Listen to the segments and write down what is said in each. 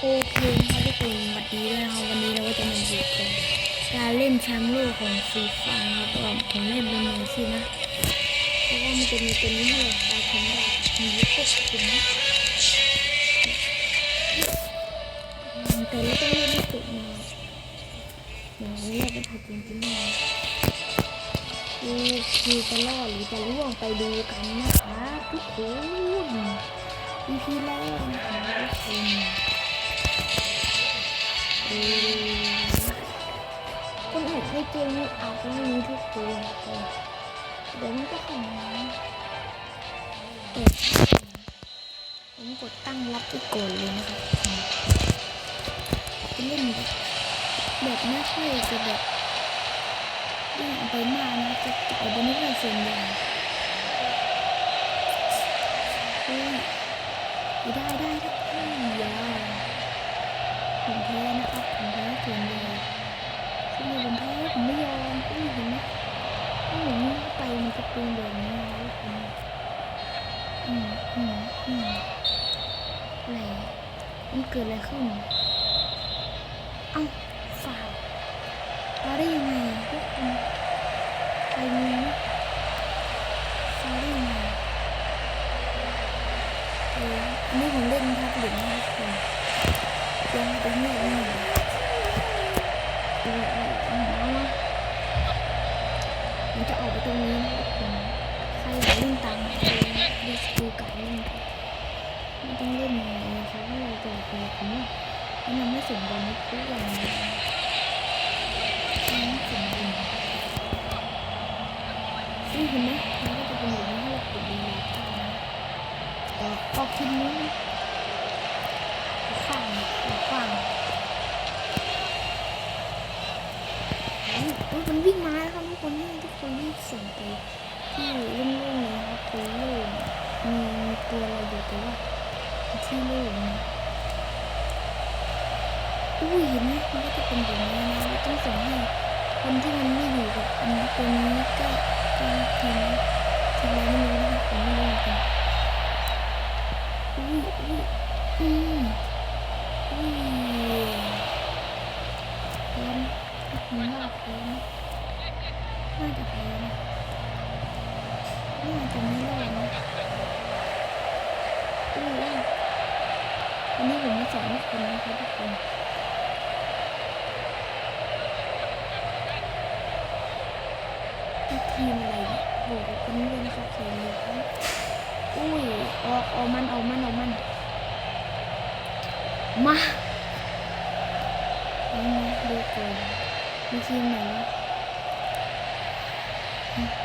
โอเคนครับทุกคนสวัสดีด้วยนะครับวันนี้เราก็จะมาดูกันการเล่นแชมป์โลกของฟรีไฟครับก็ผมเล่นเป็นมืออาชีพนะเพราะว่ามันจะมีตัวนี้ให้เราได้ชมได้มีควบคุมแต่เราต้องเล่นให้สุดนะเดี๋ยวเราเล่นไปถ่ายจริงๆนะคือคือจะรอดหรือจะล่วงไปดูกันนะคะทุกคน EP แรกนะคะทุกคน คนอื่นใช้เกมนี้เอาจจะไม่มีทุกคนเดี๋ยวมันก็ของเปิดผมกดตั้งรับไปก่อนเลยนะครับจะเล่นแบบแบบไม่ค่อยจะแบบยิ่งเอาไปมากนะจะจะเอาไปไม่เป็นส่วนใหญ่เฮ้ยได้ได้ได้ได้ยา ผมแพ้นะครับผมแพ้ส่วนใหญ่ส่วนใหญ่ผมแพ้ผมไม่ยอมอุ้ยเห็นไหมถ้าผมไปมันจะเป็นแบบนี้นะทุกคนอืมอืมอืมอะไรมันเกิดอะไรขึ้นเอ้าฝ่าวมาได้ยังไงทุกคนใครมีไมฝ่าได้ยังไงเอออันนี้ผมเล่นทับหลิงนะครับผม ยังไปเงียบหน่มาผมจะออกไปตรงนี้นะครับผมใครอยากเล่นตามไปดูสกิลการเล่นครับไม่ต้องเล่นยังไงนะครับถ้าเราจะไปผมว่าแนะนำให้ส่งบอลให้ทุกวันนะให้ส่งบอลนี่เห็นไหมมันก็จะเป็นอย่างนี้ให้เรากดดีเลยค่ะก็ออกทีนี้ข้างข้างอุ้ย มันวิ่งมาแล้วครับทุกคนนี่ทุกคนนี่ส่งไปที่โล่งๆเลยครับคือโล่งมีมีตัวเรอยู่แต่ว่าที่โล่งนอุ้ยเห็นไหมมันก็จะเป็นแบบนี้นะต้องส่งให้คนที่มันไม่อยู่กับอันนี้ตัวนี้ก็ก็ทีมทีมอะไรไม่รู้นะครับผมไม่รู้ น่าจะไม่รอดนะอุ้ยอันนี้ผมมาสอนทุกคนนะคะทุกคนทีมอะไรเนี่ยบอกกันด้วยนะคะใครรู้อุ้ยออกออกมันออกมันออกมัน มาอามดูก่อนมีทีมไหน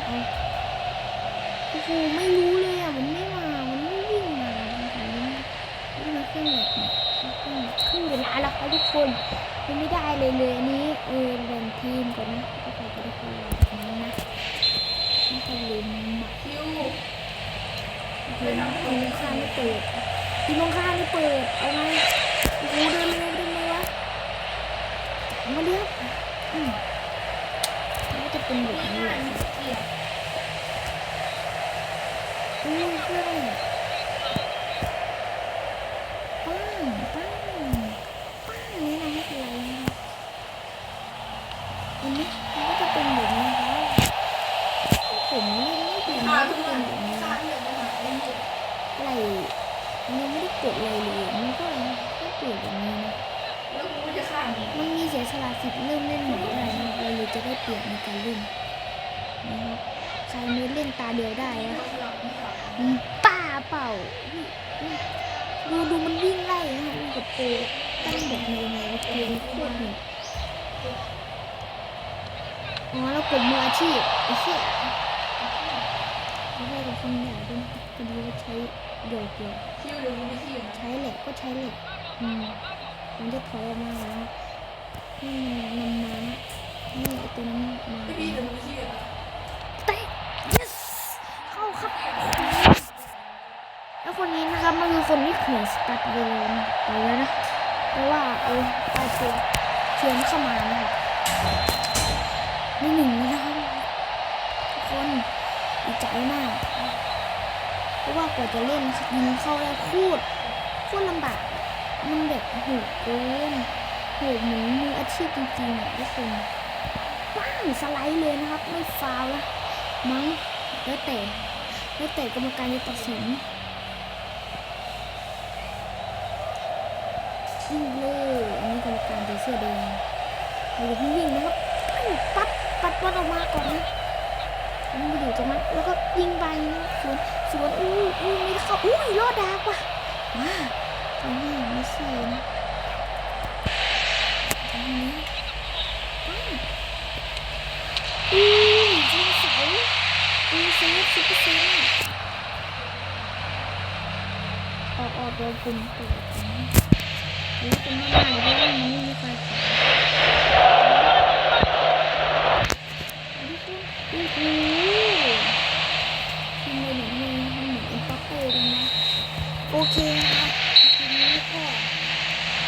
เอา โอ้โหไม่รู้เลยอะมันไม่มามันไม่วิ่งมามันถึงวิ่งมาเครื่องแหลกเนี่ยเครื่องแหลกครึ่งเวลาแล้วค่ะทุกคนยังไม่ได้เลยเลยอันนี้เออแบ่งทีมก่อนนะก็ใครจะได้คนละนี้นะไม่ต้องลืมหมักคิวทีมทีมข้างไม่เปิดทีมตรงข้ามไม่เปิดเอาไงโอ้โหเดินเร็วเดินเร็วะมาเลี้ยงอืมนก็จะเป็นแบบนี้แหละ เกียร์อู้เพื่อนป้างป้างป้างนี่นะไม่เป็นไรนะคะอันนี้มันก็จะเป็นแบบนี้นะคะผมเล่นไม่ดีขานะทุก็กวัเป็นนแบบนี้ขาเดือดมาหาเล่นเจ็บไหลยังไม่ได้กดอะไรเลยมันก็ก็เปลี่ยนแบบนี้นะแล้วกูจะฆ่ามึงมันมีเสียสละสิทธิ์เริ่มเล่นใหม่ได้นะเราเลยจะได้เปรียบในการเล่นนะครับใครไม่เล่นตาเดียวได้นะ ป้าเปล่าดูดูมันวิ่งไล่นะคะกับโปรตั้งแบบยังไงโปรโคตรเนี่อ๋อเรากดมืออาชีพไอ้เชี่ยไม่ใช่กับคนใหญ่ด้วยนะพอดีว่าใช้เดี่ยวเกี่ยวคิวเดี๋ยวใช้เหล็กก็ใช้เหล็กอืมมันจะถอยออกมาแล้วนี่มันนำมานะนี่ไอตัวนั้นมา พี่พี่เดี๋ยวกูไปคิวนะ เตะ yes เข้าครับ แล้วคนนี้นะ คนนที่เขียนสตัดเวลนไปแล้วนะเพราะว่าเออปลายตัวเขียนเข้ามานะครับไม่หนึ่งนะครับทุกคนดีใจมาก เพราะว่ากว่าจะเล่นยิงเข้าได้โคตรโคตรลำบากมันแบบโหดเกินโหดเหมือนมืออาชีพจริงๆอะทุกคนว้างสไลด์เลยนะครับ ไม่ฟาวละมั้งแล้วแต่แล้วแต่กรรมการจะตัดสิน วิ่งเลยอันนี้กรรมการเป็นเสื้อแดงเราอย่าเพิ่งวิ่งนะครับปัดปัดปัดออกมาก่อนนะมันไปอยู่ตรงนั้นแล้วก็ยิงไปสวนสวนอู้อู้ไม่ได้เข้าอุ้ยรอดดากว่ะมาตรงนี้ไม่ใช่นะตรงนี้อู้ยิงเสาอู้เซฟสิบเปอร์เซ็นต์ออกออกโดนปุ่มเปิ ดนะนี่เป็นมากๆเลยว่ามันไม่มีไฟฉาโอ้โหทำไมเหมือนมีทำเหมือนฟอเตอร์เลยนะ โอเคครับทีนี้ก็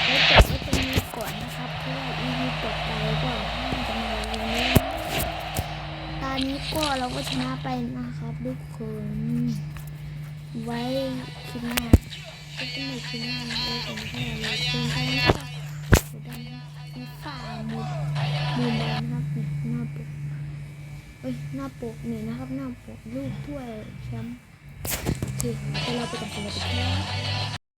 ไว้จบไว้ตรงนี้ก่อนนะครับ เพราะว่า EP ต่อไปก็น่าจะมาเร็วนี้ตอนนี้ก็เราก็ชนะไปนะครับทุกคน ไว้คลิปหน้า ก็จะมีคลิปหน้านะไว้ผมให้เราเลยเชิญไปนะครับเดี๋ยวดันมีฝ่ามือมือแดงนะครับนี่หน้าปกเอ้ยหน้าปกนี่นะครับหน้าปกรูปถ้วยแชมป์โอเคเดี๋ยวเราไปกันสวัสดีครับ